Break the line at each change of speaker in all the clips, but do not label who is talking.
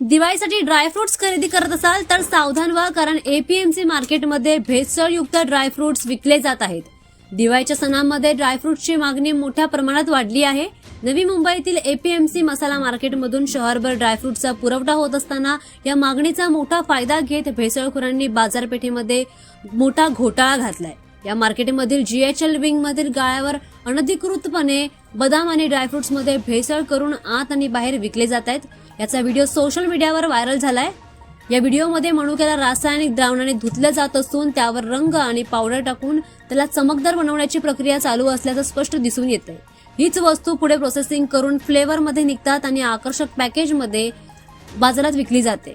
दिवाळीसाठी ड्रायफ्रुट्स खरेदी करत असाल तर सावधान व्हा कारण एपीएमसी मार्केटमध्ये भेसळयुक्त ड्रायफ्रुट्स विकले जात आहेत. दिवाळीच्या सणांमध्ये ड्रायफ्रुट्सची मागणी मोठ्या प्रमाणात वाढली आहे. नवी मुंबईतील एपीएमसी मसाला मार्केटमधून शहरभर ड्रायफ्रुटचा पुरवठा होत असताना या मागणीचा मोठा फायदा घेत भेसळखोरांनी बाजारपेठेमध्ये मोठा घोटाळा घातलाय. या मार्केटमधील जीएचएल विंग मधील गाळ्यावर अनधिकृतपणे बदाम आणि ड्रायफ्रुट्समध्ये भेसळ करून आत आणि बाहेर विकले जात आहेत. याचा व्हिडिओ सोशल मीडियावर व्हायरल झालाय. या व्हिडिओमध्ये मनुक्याला रासायनिक द्रावणाने धुतलं जात असून त्यावर रंग आणि पावडर टाकून त्याला चमकदार बनवण्याची प्रक्रिया चालू असल्याचं स्पष्ट दिसून येतंय. हीच वस्तू पुढे प्रोसेसिंग करून फ्लेवरमध्ये निघतात आणि आकर्षक पॅकेजमध्ये बाजारात विकली जाते.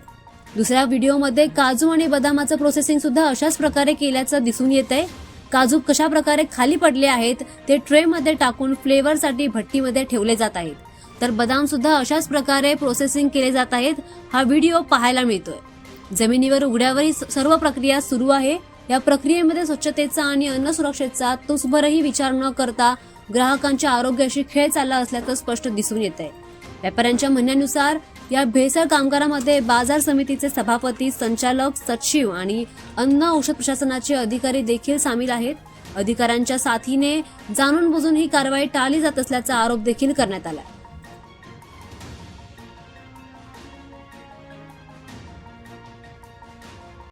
दुसऱ्या व्हिडिओमध्ये काजू आणि बदामाचं प्रोसेसिंग सुद्धा अशाच प्रकारे केल्याचं दिसून येत आहे काजू कशा प्रकारे खाली पडले आहेत ते ट्रेमध्ये टाकून फ्लेवरसाठी भट्टीमध्ये ठेवले जात आहेत. तर बदाम सुद्धा अशाच प्रकारे प्रोसेसिंग केले जात आहेत. हा व्हिडिओ पाहायला मिळतोय. जमिनीवर उघड्यावरही सर्व प्रक्रिया सुरू आहे. या प्रक्रियेमध्ये स्वच्छतेचा आणि अन्न सुरक्षेचा तुसभरही विचार न करता ग्राहकांच्या आरोग्याशी खेळ चालला असल्याचं स्पष्ट दिसून येत आहे व्यापाऱ्यांच्या म्हणण्यानुसार या भेसळ कामगारामध्ये बाजार समितीचे सभापती संचालक सचिव आणि अन्न औषध प्रशासनाचे अधिकारी देखील सामील आहेत. अधिकाऱ्यांच्या साथीने जाणून बुजून ही कारवाई टाळली जात असल्याचा आरोप देखील करण्यात आला